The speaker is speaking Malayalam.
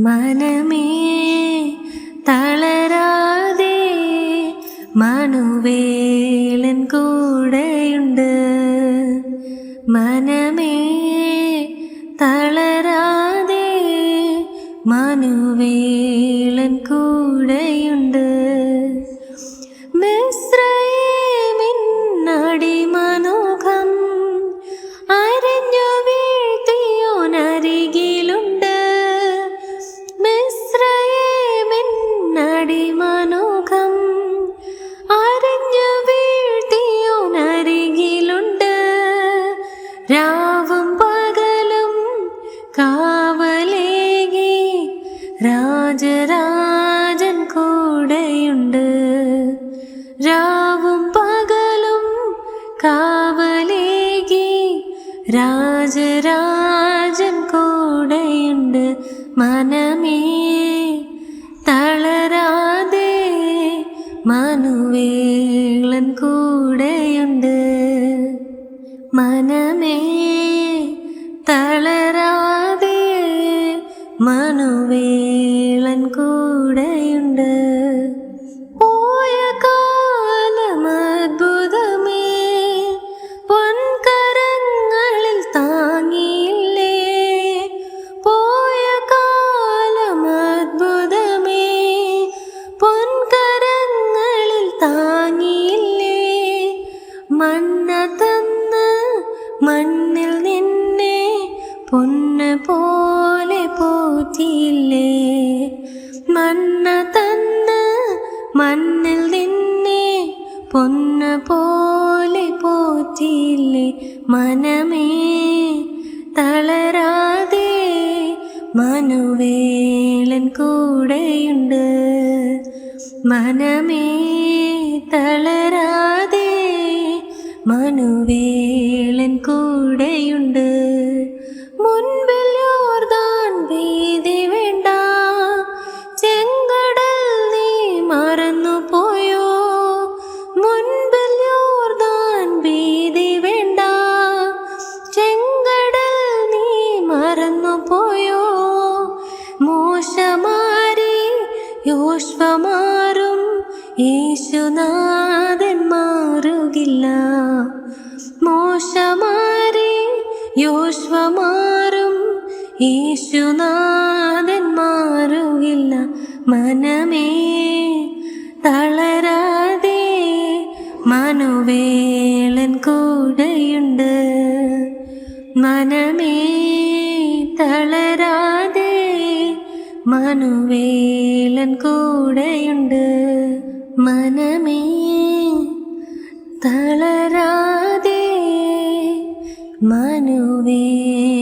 മനമേ തളരാതെ മനുവേലൻ കൂടെയുണ്ട്. മനമേ തളരാതെ മനുവേലൻ കൂടെയുണ്ട്. കാവലേകി രാജരാജൻ കൂടെയുണ്ട്. രാവും പകലും കാവലേകി രാജരാജൻ കൂടെയുണ്ട്. മനമേ തളരാതെ മനുവേളൻ കൂടെയുണ്ട്. മനമേ മനുവേളൻ കൂടെയുണ്ട്. പോയ കാലം അത്ഭുതമേ. പൊൻകരങ്ങളിൽ താങ്ങിയില്ലേ. പോയ കാലം അത്ഭുതമേ. പൊൻകരങ്ങളിൽ താങ്ങിയില്ലേ. മണ്ണ തന്ന് മണ്ണിൽ നിന്നെ പൊന്ന് പോലെ പോറ്റിയില്ലേ? മണ്ണ തന്ന് മണ്ണിൽ നിന്നെ പൊന്ന പോലെ പോറ്റിയില്ലേ? മനമേ തളരാതെ മനുവേലൻ കൂടെയുണ്ട്. മനമേ തളരാതെ മനുവേലൻ യേശുനാഥൻ മാറുകില്ല. മോശമാരി യോഷ്വമാറും യേശുനാഥൻ മാറുകില്ല. മനമേ തളരാതെ മനുവേളൻ കൂടെയുണ്ട്. മനമേ തളരാതെ മനുവേലൻ കൂടെയുണ്ട്. മനമേ തളരാതെ മനുവേ.